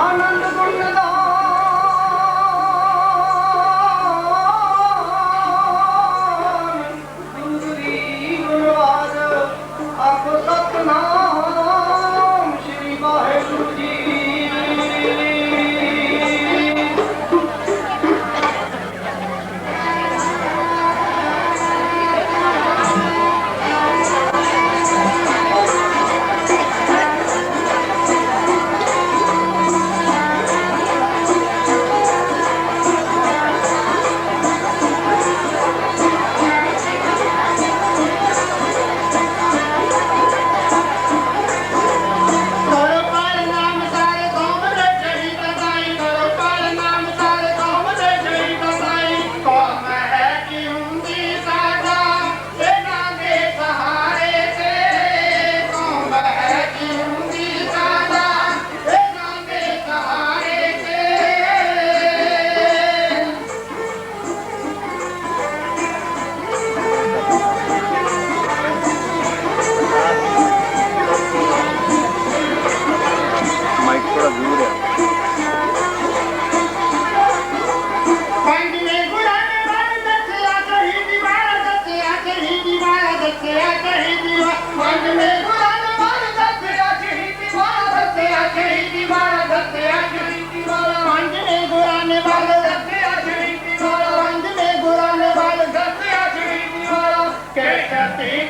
ஆனந்த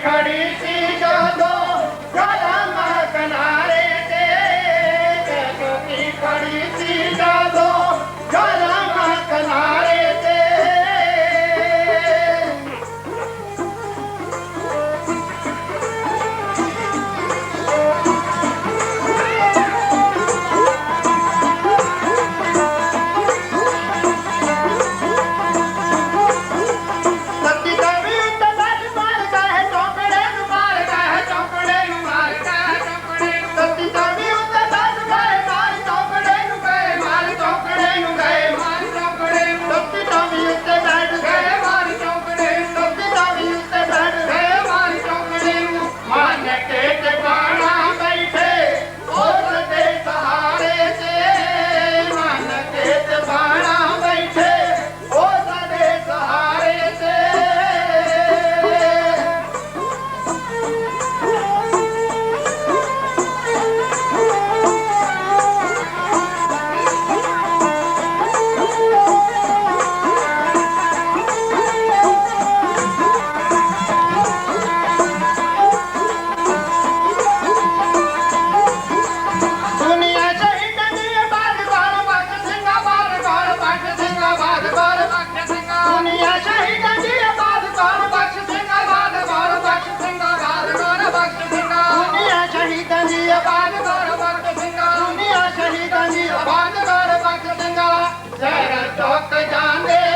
खड़ी सी जान ਆਬਾਦ ਕਰ ਬਖਤ ਸਿੰਘਾ ਦੁਨੀਆ ਸ਼ਹੀਦਾਂ ਦੀ ਆਬਾਦ ਕਰ ਬਖਤ ਸਿੰਘਾ ਜ਼ਹਿਰ ਟੋਕ ਜਾਂਦੇ